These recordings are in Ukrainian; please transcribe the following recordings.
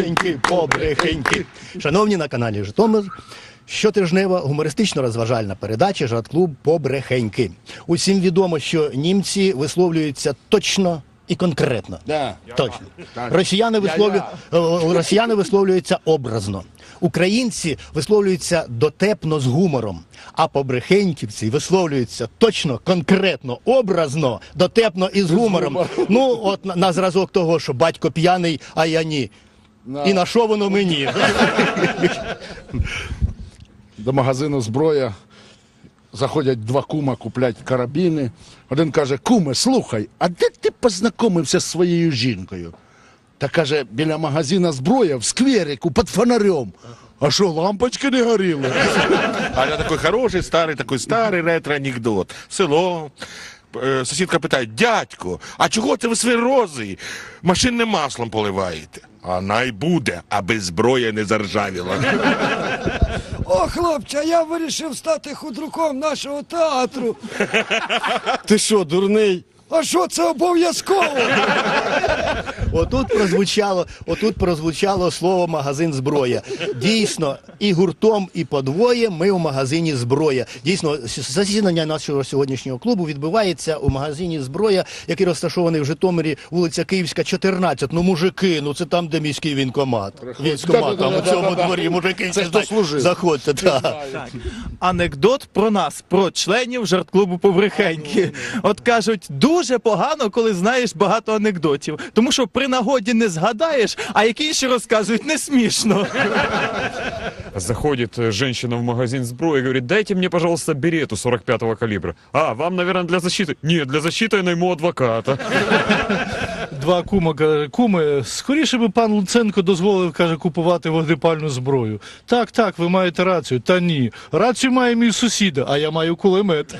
побрехеньки, побрехеньки. Шановні на каналі Житомир. Щотижнева гумористично-розважальна передача Жарт-клуб Побрехеньки. Усім відомо, що німці висловлюються точно і конкретно. Да. Точно. Росіяни, висловлю... е, росіяни висловлюються образно. Українці висловлюються дотепно з гумором, а побрехеньківці висловлюються точно, конкретно, образно, дотепно і з гумором. Ну, от на, на зразок того, що батько п'яний, а я ні. І на що воно мені? До магазину зброя. Заходять два кума куплять карабіни. Один каже: Куме, слухай, а де ти познайомився з своєю жінкою? Та каже, біля магазина зброя в скверику під фонарем. А що, лампочки не горіли? А я такой хороший, старий, такой старий ретро-анекдот. Село. Е, Сусідка питає, дядько, а чого це ви свої рози машинним маслом поливаєте? А най буде, аби зброя не заржавіла. О, хлопче, я вирішив стати худруком нашого театру. Ти що, дурний? А що це обов'язково? Отут прозвучало, отут прозвучало слово магазин зброя. Дійсно, і гуртом, і подвоє ми у магазині зброя. Дійсно, засідання нашого сьогоднішнього клубу відбувається у магазині зброя, який розташований в Житомирі, вулиця Київська, 14. Ну, мужики, ну це там, де міський вінкомат. Військомат, там у цьому дворі, мужики, Це хто служив? заходьте. Так. Анекдот про нас, про членів жарт-клубу Побрехеньки. От кажуть, дуже погано, коли знаєш багато анекдотів. Тому що при нагоді не згадаєш, а які інші розказують не смішно. Заходит э, женщина в магазин сброи и говорит, дайте мне, пожалуйста, берету 45-го калибра. А, вам, наверное, для защиты? Нет, для защиты я найму адвоката. Два кума каже, куми, скоріше би пан Луценко дозволив, каже, купувати вогнепальну зброю. Так, так, ви маєте рацію. Та ні. Рацію має мій сусіда, а я маю кулемет.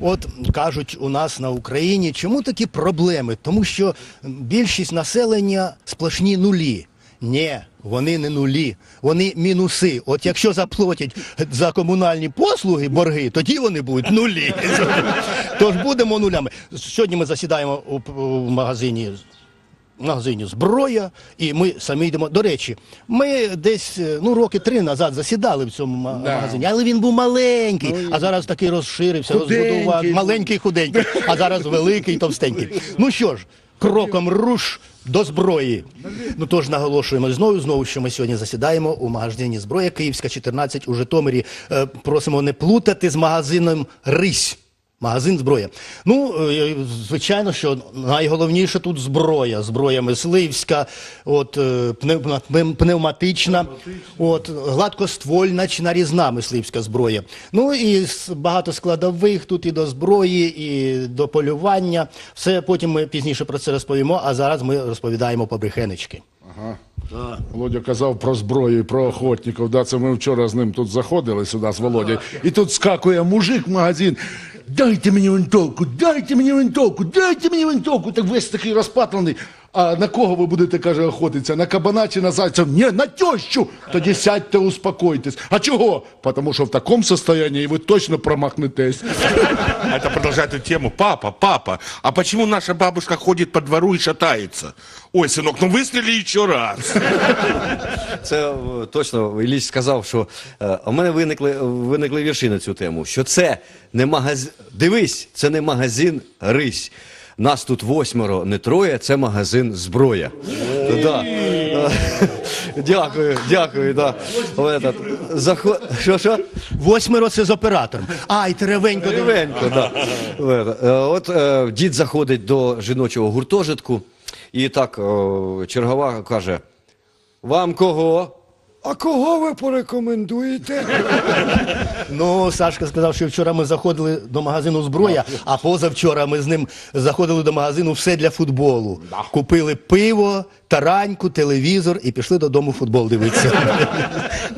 От кажуть у нас на Україні, чому такі проблеми? Тому що більшість населення сплошні нулі. Ні, вони не нулі, вони мінуси. От якщо заплатять за комунальні послуги борги, тоді вони будуть нулі. Тож будемо нулями. Сьогодні ми засідаємо у, магазині в магазині зброя, і ми самі йдемо. До речі, ми десь е, ну роки три назад засідали в цьому ма- магазині, але він був маленький, а зараз такий розширився, розбудував маленький, худенький, а зараз великий, товстенький. Ну що ж, кроком руш до зброї. Ну тож наголошуємо знову, знову, що ми сьогодні засідаємо у магазині зброя Київська 14 у Житомирі. Е, просимо не плутати з магазином Рись. Магазин зброя. Ну, е, звичайно, що найголовніше тут зброя. Зброя мисливська, от, е, пневма- пневматична, от, гладкоствольна чи нарізна мисливська зброя. Ну і багато складових тут і до зброї, і до полювання. Все потім ми пізніше про це розповімо, а зараз ми розповідаємо по брехенечки. Володя казав про зброю і про охотників. Да, це ми вчора з ним тут заходили сюди з Володєю. І тут скакує мужик в магазин. Дайте мені винтовку, дайте мені винтовку, дайте мені винтовку. Так весь такий розпатлений. А на кого ви будете, каже, охотитися? На кабана чи на зайця? Ні, на тещу. Тоді сядьте, успокойтесь. А чого? Тому що в такому стані ви точно промахнетесь. Это продолжает эту тему. Папа, папа, а почему наша бабушка ходит по двору и шатается? Ой, сынок, ну выстрели еще раз. Це е, точно Ілліч сказав, що е, у мене виникли, виникли вірші на цю тему. Що це не магазин. Дивись, це не магазин Рись. Нас тут восьмеро, не троє, це магазин зброя. Да. Дякую, дякую. Да. Заход... Що, що? Восьмеро це з оператором. Ай, теревенько. Кривенько, да. Е, От е, дід заходить до жіночого гуртожитку, і так чергова каже: Вам кого? А кого ви порекомендуєте? Ну, Сашка сказав, що вчора ми заходили до магазину зброя, а позавчора ми з ним заходили до магазину все для футболу. Купили пиво, тараньку, телевізор і пішли додому футбол дивитися.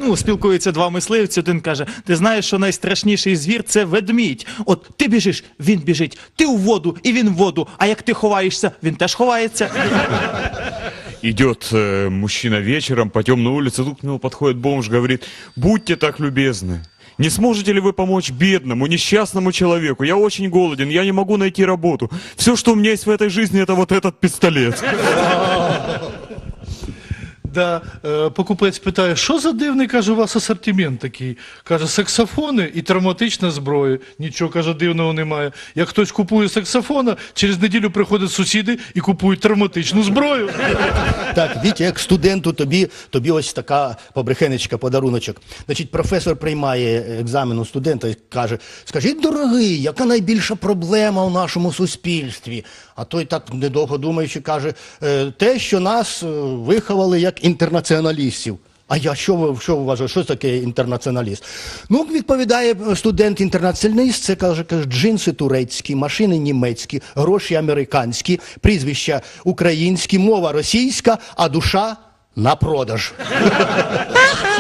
Ну, спілкуються два мисливці. Один каже: ти знаєш, що найстрашніший звір це ведмідь. От ти біжиш, він біжить, ти у воду, і він в воду. А як ти ховаєшся, він теж ховається. Идет э, мужчина вечером по темной улице, тут к нему подходит бомж, говорит, будьте так любезны, Не сможете ли вы помочь бедному, несчастному человеку? Я очень голоден, я не могу найти работу. Все, что у меня есть в этой жизни, это вот этот пистолет. Да, е, покупець питає, що за дивний, каже, у вас асортимент такий? Каже, саксофони і травматична зброя. Нічого, каже, дивного немає. Як хтось купує саксофона, через неділю приходять сусіди і купують травматичну зброю. Так, Вітя, як студенту, тобі, тобі ось така побрехенечка, подаруночок. Значить, професор приймає екзамен у студента і каже: Скажіть, дорогий, яка найбільша проблема у нашому суспільстві? А той так недовго думаючи, каже, «Е, те, що нас е, виховали як інтернаціоналістів. А я що ви що вважаю, що таке інтернаціоналіст? Ну, відповідає студент-інтернаціоналіст, це каже, каже, джинси турецькі, машини німецькі, гроші американські, прізвища українські, мова російська, а душа на продаж.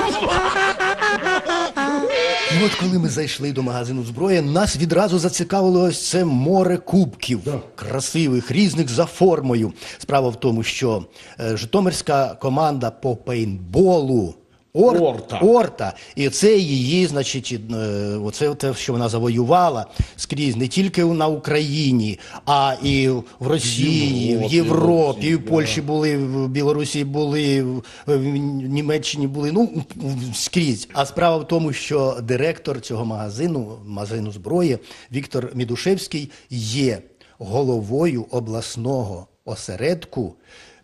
От коли ми зайшли до магазину зброї, нас відразу зацікавило ось це море кубків, красивих, різних за формою. Справа в тому, що е, Житомирська команда по пейнтболу. Ор... Орта. Орта. І це її, значить, е, оце те, що вона завоювала скрізь не тільки на Україні, а і в Росії, в Європі, і в Польщі були, в Білорусі були, в Німеччині були, ну скрізь. А справа в тому, що директор цього магазину, магазину зброї, Віктор Мідушевський, є головою обласного осередку.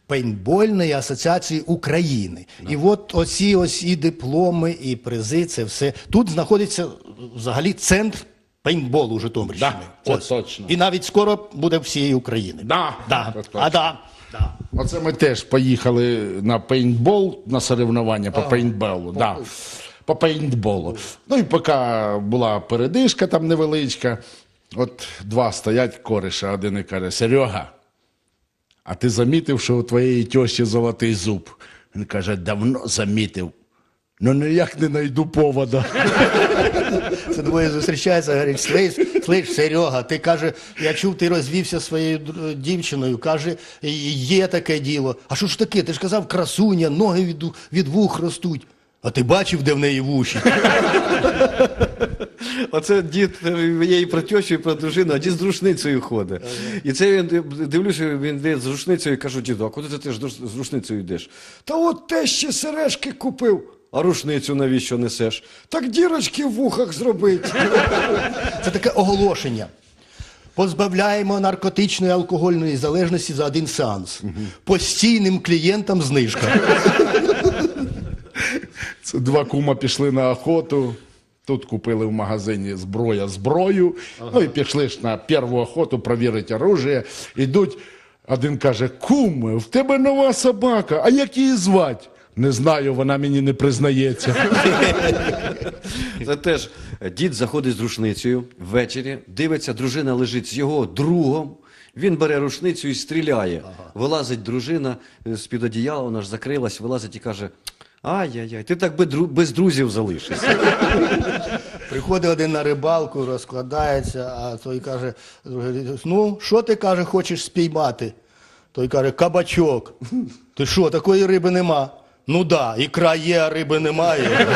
Пейнтбольної асоціації України. І от оці ось і дипломи, і призи, це все. Тут знаходиться взагалі центр пейнтболу Житомирщини. Да, це Ось. точно. І навіть скоро буде всієї України. Да, да. це точно. А да. да. Оце ми теж поїхали на пейнтбол, на соревнування по пейнтболу. Да. По пейнтболу. Ну і поки була передишка там невеличка, от два стоять кориша, один і каже: Серега, а ти замітив, що у твоєї тьощі золотий зуб? Він каже, давно замітив. Ну ніяк не знайду повода. Це двоє зустрічаються, говорять, слиш, слиш, Серега, ти каже, я чув, ти розвівся своєю дівчиною. Каже, є таке діло. А що ж таке? Ти ж казав, красуня, ноги від, від вух ростуть. А ти бачив, де в неї вуші? Оце дід е, є і про тещу, і про дружину, а дід з рушницею ходить. І це він дивлюся, він йде з рушницею і кажу, діду, а куди ти з рушницею йдеш? Та от те ще сережки купив. А рушницю навіщо несеш? Так дірочки в вухах зробить. Це таке оголошення. Позбавляємо наркотичної алкогольної залежності за один сеанс. Постійним клієнтам знижка. Це два кума пішли на охоту. Тут купили в магазині зброя зброю. Ну і пішли ж на першу охоту провірити оружие. Ідуть, один каже: Куме, в тебе нова собака, а як її звати? Не знаю, вона мені не признається. Це теж дід заходить з рушницею ввечері, дивиться, дружина лежить з його другом. Він бере рушницю і стріляє. Вилазить дружина е, з-під одіяла, вона ж закрилась, вилазить і каже: Ай-яй-яй, ти так би дру- без друзів залишишся. Приходить один на рибалку, розкладається, а той каже, ну, що ти каже, хочеш спіймати? Той каже, кабачок. Ти що, такої риби нема? Ну да, ікра є, а риби немає.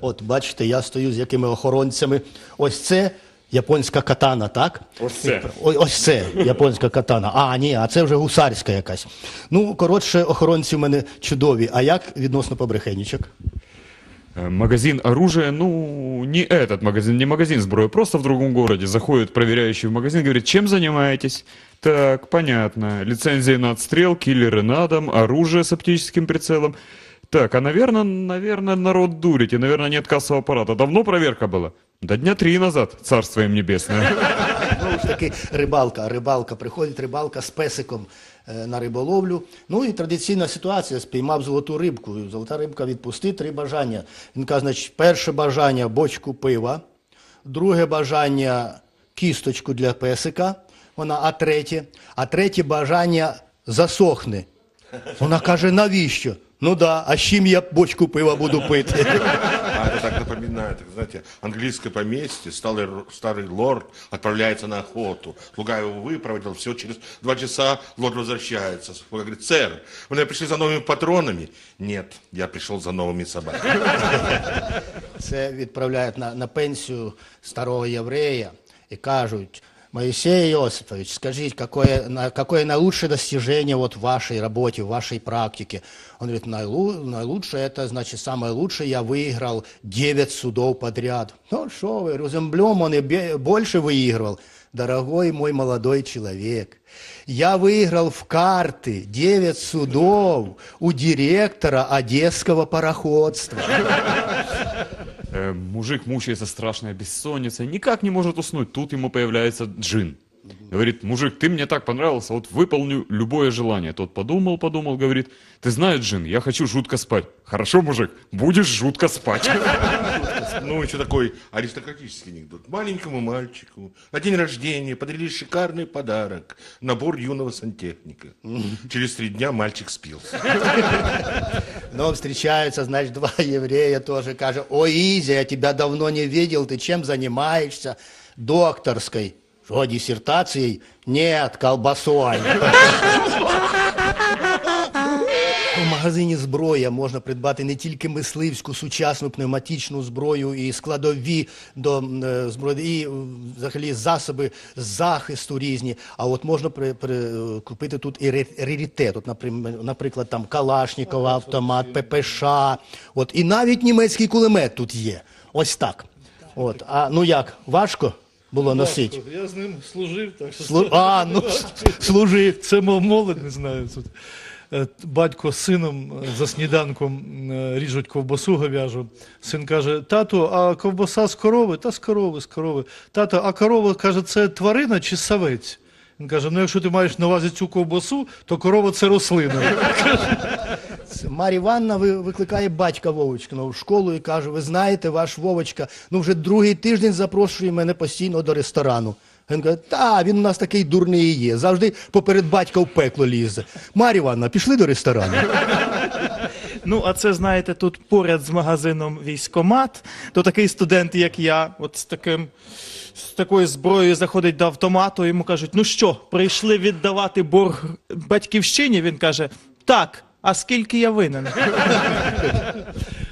От бачите, я стою з якими охоронцями. Ось це японська катана, так? Ось це. Ой, ось це японська катана. А, ні, а це вже гусарська якась. Ну, коротше, охоронці в мене чудові. А як відносно побрехенічок? Э, Магазин оружия, ну, не этот магазин, не магазин сброи, просто в другом городе. Заходит проверяющий в магазин, говорит, чем занимаетесь? Так, понятно. Лицензия на отстрел, киллеры на дом, оружие с оптическим прицелом. Так, а, наверное, наверное, народ дурите, наверное, нет кассового аппарата. Давно проверка была? Да дня три назад, царство им небесное. Знову ж таки, рибалка. Рибалка. Приходить рибалка з песиком е, на риболовлю. Ну і традиційна ситуація. Спіймав золоту рибку. Золота рибка відпусти три бажання. Він каже, значить, перше бажання бочку пива, друге бажання кісточку для песика. Вона, а третє, а третє бажання засохне. Вона каже, навіщо? Ну да, а з чим я бочку пива буду пити? А это так напоминает, как, знаете, английское поместье, старый, р- старый лорд отправляется на охоту. Слуга его выпроводил, все, через два часа лорд возвращается. Слуга говорит, сэр, вы наверное, пришли за новыми патронами? Нет, я пришел за новыми собаками. Це відправляють на, на пенсію старого єврея і кажуть, Моисей Иосифович, скажите, какое, на- какое наилучшее достижение вот в вашей работе, в вашей практике? Он говорит, «Наилу- наилучшее, это значит, самое лучшее, я выиграл 9 судов подряд. Ну что вы, Розенблем, он и бе- больше выигрывал. Дорогой мой молодой человек, я выиграл в карты 9 судов у директора одесского пароходства. Э, мужик мучается страшной бессонницей, никак не может уснуть. Тут ему появляется джин. Говорит, мужик, ты мне так понравился, вот выполню любое желание. Тот подумал, подумал, говорит, ты знаешь, Джин, я хочу жутко спать. Хорошо, мужик, будешь жутко спать. Ну, еще такой аристократический анекдот. Маленькому мальчику на день рождения подарили шикарный подарок. Набор юного сантехника. Через три дня мальчик спился. Но встречаются, значит, два еврея тоже, кажут, ой, Изя, я тебя давно не видел, ты чем занимаешься? Докторской. Что, диссертацией? Нет, колбасой. Магазині зброя можна придбати не тільки мисливську сучасну пневматичну зброю і складові до е, зброї, і е, взагалі засоби захисту різні. А от можна при, при, е, купити тут і ре- раритет. От, наприклад, там Калашникова, автомат, ППШ. От, і навіть німецький кулемет тут є. Ось так. От, а ну як, важко було носити? Я з ним служив, так що Слу... А, ну служив. це мов молодь, не знаю. Е, Батько з сином е, за сніданком е, ріжуть ковбасу говяжу. Син каже: тату, а ковбаса з корови? Та з корови, з корови. Тато, а корова каже, це тварина чи савець? Він каже: ну якщо ти маєш на увазі цю ковбасу, то корова це рослина. Марія Івановна ви- викликає батька Вовочкиного в школу і каже: ви знаєте, ваш Вовочка, ну вже другий тиждень запрошує мене постійно до ресторану. Він каже, та він у нас такий дурний і є. Завжди поперед батька в пекло лізе. Марія Івановна, пішли до ресторану. Ну, а це, знаєте, тут поряд з магазином військомат, то такий студент, як я, от з таким. З такою зброєю заходить до автомату, йому кажуть: ну що, прийшли віддавати борг батьківщині? Він каже: Так, а скільки я винен?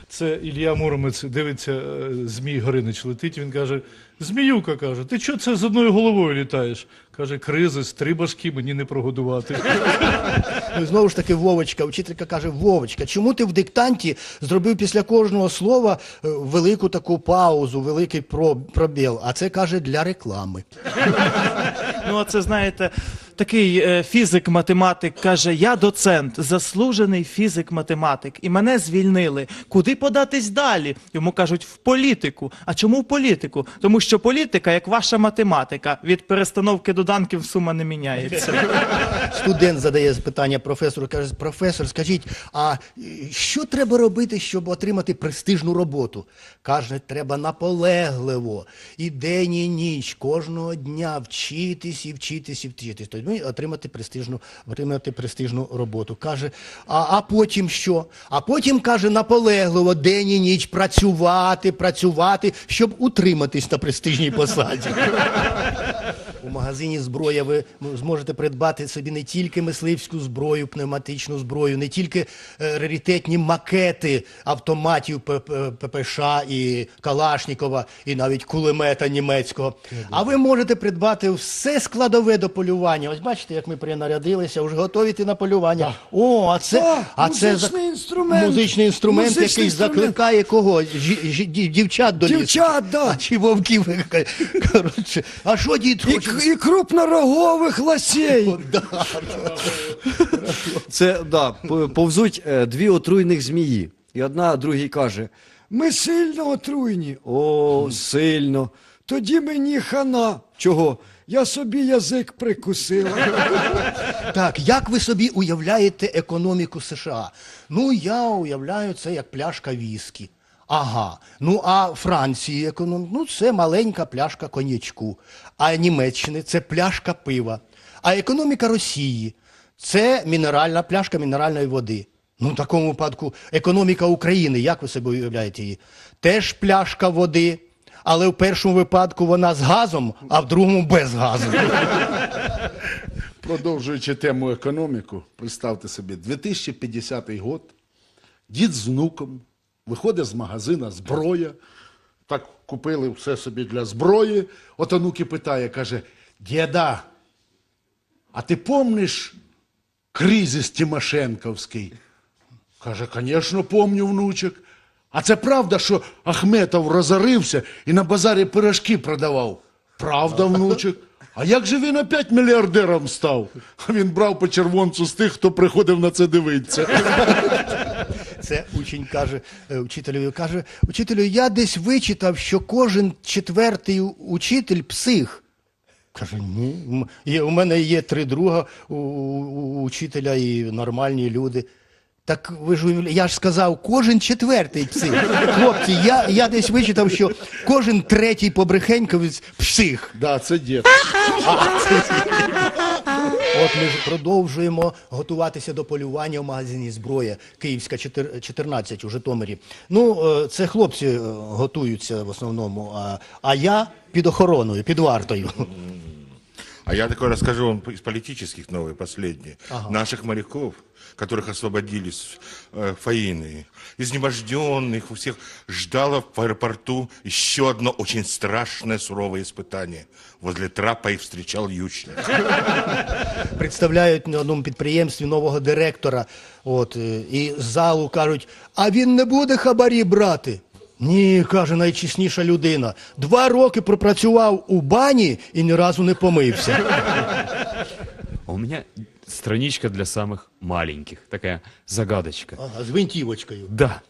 Це Ілля Муромець дивиться, е, Змій Горинич летить. Він каже: Зміюка каже, ти чого це з одною головою літаєш? Каже, кризис, три башки мені не прогодувати. Ну, і знову ж таки, Вовочка, вчителька каже: Вовочка, чому ти в диктанті зробив після кожного слова е, велику таку паузу, великий про- пробіл? А це каже для реклами. Ну, а це знаєте, такий е, фізик-математик каже: я доцент, заслужений фізик-математик, і мене звільнили. Куди податись далі? Йому кажуть, в політику. А чому в політику? Тому що політика, як ваша математика, від перестановки доданків сума не міняється. Студент задає питання професору, каже, професор, скажіть, а е, що треба робити, щоб отримати престижну роботу? Каже, треба наполегливо, і день, і ніч, кожного дня вчитись і вчитись і вчитись. Тобто ну, отримати престижну, отримати престижну роботу. Каже, а, а потім що? А потім, каже, наполегливо, день і ніч працювати, працювати, щоб утриматись на престижній посаді. Магазині зброя ви зможете придбати собі не тільки мисливську зброю, пневматичну зброю, не тільки е, раритетні макети автоматів ППШ і Калашнікова, і навіть кулемета німецького. А ви можете придбати все складове до полювання. Ось бачите, як ми принарядилися, вже готові йти на полювання. О, а це, а це музичний інструмент. музичний інструмент, який закликає кого? Жі- дівчат до лісу. Дівчат, да. А чи вовків? Коротше, а що дід хоче? І крупнорогових лосей. Це да, повзуть е, дві отруйних змії. І одна другій каже: Ми сильно отруйні. О, сильно. Тоді мені хана. Чого? Я собі язик прикусила. Так, як ви собі уявляєте економіку США? Ну, я уявляю це як пляшка віскі. Ага. Ну а Франції економ... ну це маленька пляшка коньячку. А Німеччини це пляшка пива. А економіка Росії це мінеральна пляшка мінеральної води. Ну, в такому випадку економіка України, як ви собі уявляєте її? Теж пляшка води, але в першому випадку вона з газом, а в другому без газу. Продовжуючи тему економіку, представте собі, 2050 год, дід з внуком виходить з магазина зброя. Так купили все собі для зброї. От онуки питає, каже: Діда, а ти помниш кризис Тимошенковський? Каже, звісно, помню, внучок. А це правда, що Ахметов розорився і на базарі пирожки продавав? Правда, внучок. А як же він опять мільярдером став? Він брав по червонцю з тих, хто приходив на це дивитися. Це учень каже е, учителю, каже, учителю, я десь вичитав, що кожен четвертий учитель псих. Каже, ні. у мене є три друга у, у, у учителя і нормальні люди. Так ви ж я ж сказав, кожен четвертий псих. Хлопці, я, я десь вичитав, що кожен третій побрехеньковець псих. Да, це дід. От ми ж продовжуємо готуватися до полювання в магазині зброя Київська 4 14 у Житомирі. Ну, е, це хлопці е, готуються в основному, а, а я під охороною, під вартою. А я такой расскажу вам из политических новых, последние. Наших моряков, которых освободили с э, Фаины, изнеможденных, у всех ждало в аэропорту еще одно очень страшное, суровое испытание. Возле трапа их встречал ючник. Представляють на одному підприємстві нового директора. От, е, і з залу кажуть, а він не буде хабарі брати. Ні, каже найчесніша людина. Два роки пропрацював у бані і ні разу не помився. А у меня страничка для самых маленьких. Такая загадочка. Ага, з гвинтівочкою. Да.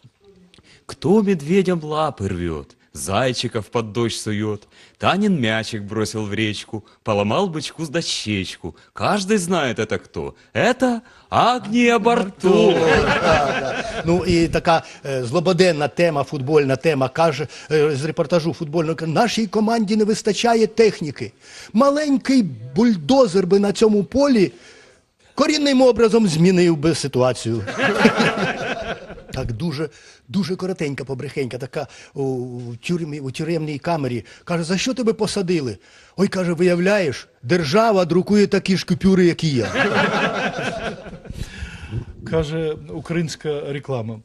Кто медведям лапы рвет, зайчиков под дождь сует, Танин мячик бросил в речку, поломал бычку с дощечку. Каждый знает это кто. Это Агния Барто. Ну і така е, злободенна тема, футбольна тема, каже е, з репортажу футбольного, каже, нашій команді не вистачає техніки. Маленький бульдозер би на цьому полі корінним образом змінив би ситуацію. Так дуже, дуже коротенька побрехенька, така у, тюрмі, у тюремній камері. Каже, за що тебе посадили? Ой, каже, виявляєш, держава друкує такі ж купюри, як і я. Каже українська реклама.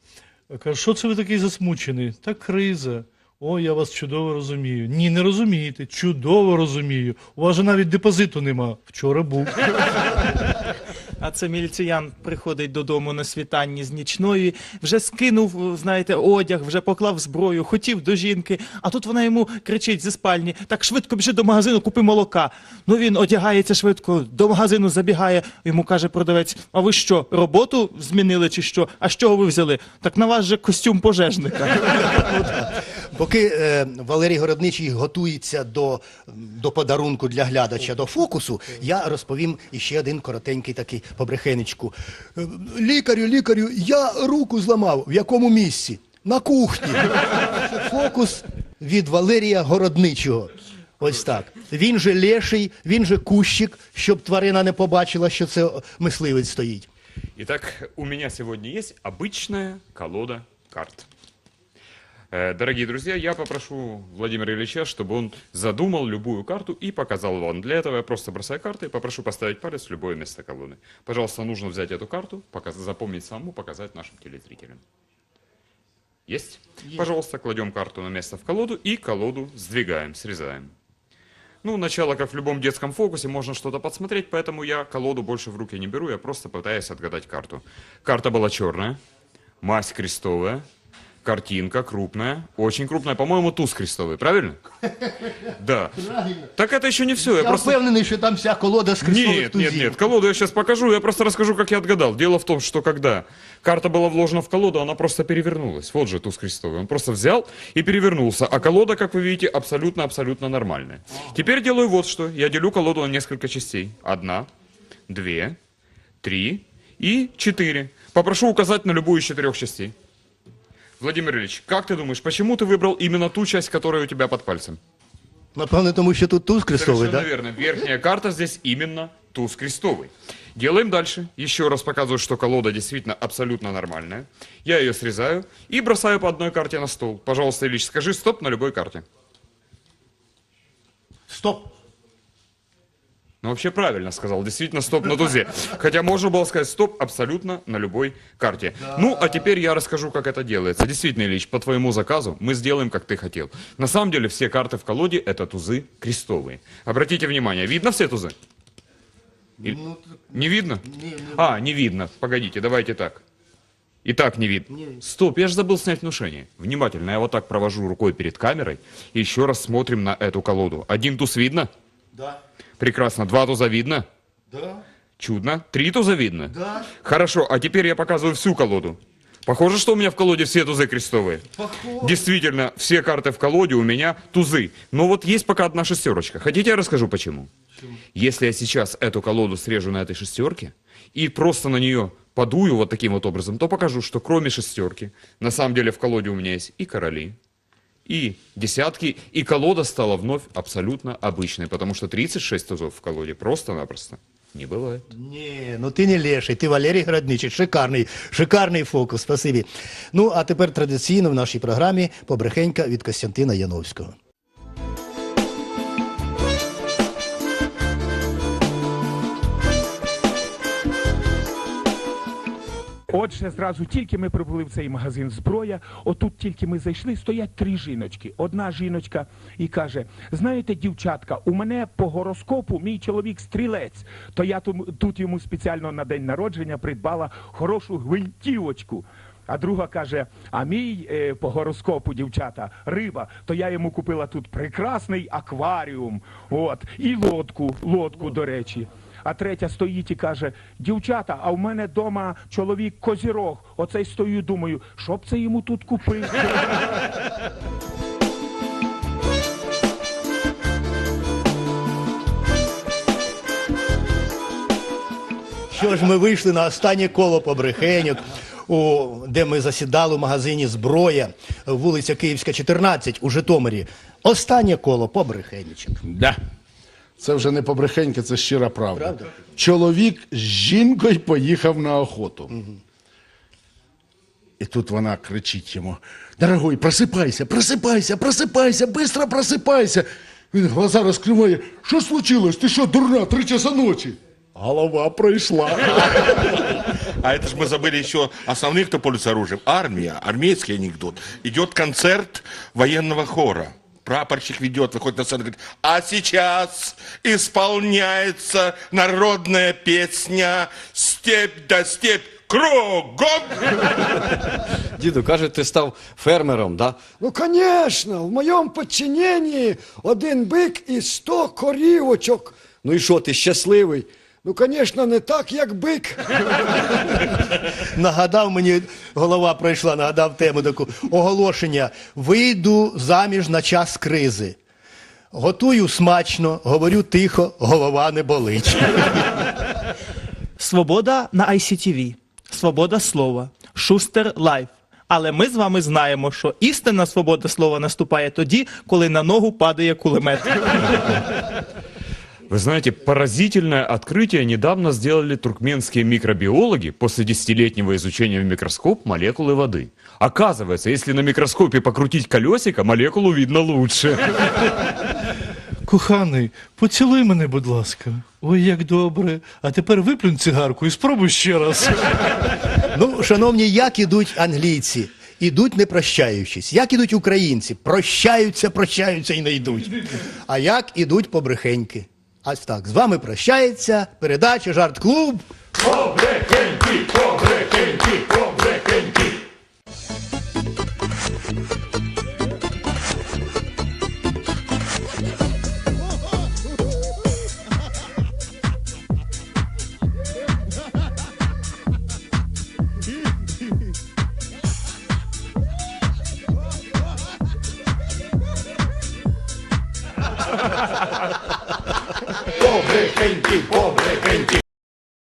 Каже, що це ви такий засмучений? Та криза. О, я вас чудово розумію. Ні, не розумієте. Чудово розумію. У вас же навіть депозиту нема. Вчора був. А це міліціян приходить додому на світанні з нічної, вже скинув, знаєте, одяг, вже поклав зброю, хотів до жінки, а тут вона йому кричить зі спальні: так швидко біжи до магазину, купи молока. Ну він одягається швидко, до магазину забігає. Йому каже продавець: А ви що, роботу змінили чи що? А з чого ви взяли? Так на вас же костюм пожежника. Поки е, Валерій Городничий готується до, до подарунку для глядача до фокусу, я розповім іще один коротенький такий побрехенечку. Е, Лікарю, лікарю, я руку зламав. В якому місці? На кухні. Фокус від Валерія Городничого. Ось так. Він же леший, він же кущик, щоб тварина не побачила, що це мисливець стоїть. Итак, у меня сегодня есть обычная колода карт. Э, Дорогие друзья, я попрошу Владимира Ильича, чтобы он задумал любую карту и показал вам. Для этого я просто бросаю карты и попрошу поставить палец в любое место колоды. Пожалуйста, нужно взять эту карту, запомнить саму, показать нашим телезрителям. Есть? Пожалуйста, кладем карту на место в колоду и колоду сдвигаем, срезаем. Ну, начало, как в любом детском фокусе, можно что-то подсмотреть, поэтому я колоду больше в руки не беру, я просто пытаюсь отгадать карту. Карта была черная, масть крестовая, картинка крупная, очень крупная, по-моему, туз крестовый, правильно? Да. Так это еще не все, я Я просто... впевнений, що там вся колода з хрестових Нет, тузів. нет, нет, колоду я сейчас покажу, я просто расскажу, как я отгадал. Дело в том, что когда карта была вложена в колоду, она просто перевернулась. Вот же туз крестовый. Он просто взял и перевернулся. А колода, как вы видите, абсолютно-абсолютно нормальная. Теперь делаю вот что. Я делю колоду на несколько частей. Одна, две, три и четыре. Попрошу указать на любую из четырех частей. Владимир Ильич, как ты думаешь, почему ты выбрал именно ту часть, которая у тебя под пальцем? Напевне, тому що тут туз крестовий, Совершенно так? верно. Верхняя карта здесь именно туз крестовый. Делаем дальше. Еще раз показываю, что колода действительно абсолютно нормальная. Я ее срезаю и бросаю по одной карте на стол. Пожалуйста, Ильич, скажи стоп на любой карте. Стоп! Ну, вообще правильно сказал. Действительно, стоп на тузе. Хотя можно было сказать стоп абсолютно на любой карте. Ну, а теперь я расскажу, как это делается. Действительно, Ильич, по твоему заказу мы сделаем, как ты хотел. На самом деле, все карты в колоде – это тузы крестовые. Обратите внимание, видно все тузы? И- Не видно? А, не видно. Погодите, давайте так. И так не видно. Стоп, я же забыл снять внушение. Внимательно, я вот так провожу рукой перед камерой. И еще раз смотрим на эту колоду. Один туз видно? Да, Прекрасно. Два туза видно? да, Чудно. Три туза видно? да. Хорошо, а теперь я показываю всю колоду. Похоже, что у меня в колоде все тузы крестовые. Действительно, все карты в колоде у меня тузы. Но вот есть пока одна шестерочка. Хотите, я расскажу почему? Если я сейчас эту колоду срежу на этой шестерке и просто на нее подую вот таким вот образом, то покажу, что кроме шестерки, на самом деле в колоде у меня есть и короли, и десятки, и колода стала вновь абсолютно обычной, потому что 36 тузов в колоде просто-напросто не бывает. Не, ну ти не леший, ти Валерій Градничий. Шикарний, шикарний фокус, спасибі. Ну, а тепер традиційно в нашій програмі побрехенька від Костянтина Яновського. Отже, зразу тільки ми прибули в цей магазин зброя, отут тільки ми зайшли, стоять три жіночки. Одна жіночка і каже: знаєте, дівчатка, у мене по гороскопу мій чоловік стрілець, то я тут йому спеціально на день народження придбала хорошу гвинтівочку. А друга каже: а мій е, по гороскопу, дівчата, риба, то я йому купила тут прекрасний акваріум. От, і лодку, лодку, до речі. А третя стоїть і каже: дівчата, а в мене вдома чоловік козірог. Оцей стою, думаю, що б це йому тут купити? Що ж, ми вийшли на останнє коло побрехеньок, у, де ми засідали в магазині Зброя, вулиця Київська, 14 у Житомирі. Останнє коло побрехенічок. Да. Це вже не побрехенька, це щира правда. Чоловік з жінкою поїхав на охоту. І тут вона кричить йому: Дорогой, просипайся, просипайся, просипайся, быстро просипайся. Він глаза розкриває. Що случилось? Ти що, дурна, три часа ночі? Голова пройшла. А это же мы забыли еще основных, кто пользуется оружием. Армия, армейский анекдот. Идет концерт военного хора. Прапорщик ведет, выходит на сцену, говорит, а сейчас исполняется народная песня «Степь да степь кругом». Діду, каже, ти став фермером, да? Ну, звісно, в моєму підчиненні один бик і сто корівочок. Ну і що, ти щасливий? Ну, звісно, не так, як бик. Нагадав мені, голова пройшла, нагадав тему таку оголошення. Вийду заміж на час кризи. Готую смачно, говорю тихо, голова не болить. Свобода на ICTV, свобода слова, Шустер Лайф. Але ми з вами знаємо, що істинна свобода слова наступає тоді, коли на ногу падає кулемет. Вы знаете, поразительное открытие недавно сделали туркменские микробиологи после десятилетнего изучения в микроскоп молекулы воды. Оказывается, если на микроскопе покрутить колесико, молекулу видно лучше. Коханий, поцілуй мене, будь ласка. Ой, як добре. А тепер виплюнь цигарку і спробуй ще раз. Ну, шановні, як ідуть англійці? Ідуть не прощаючись. Як ідуть українці? Прощаються, прощаються і не йдуть. А як ідуть побрехеньки? Ось так. З вами прощається передача Жарт Клуб.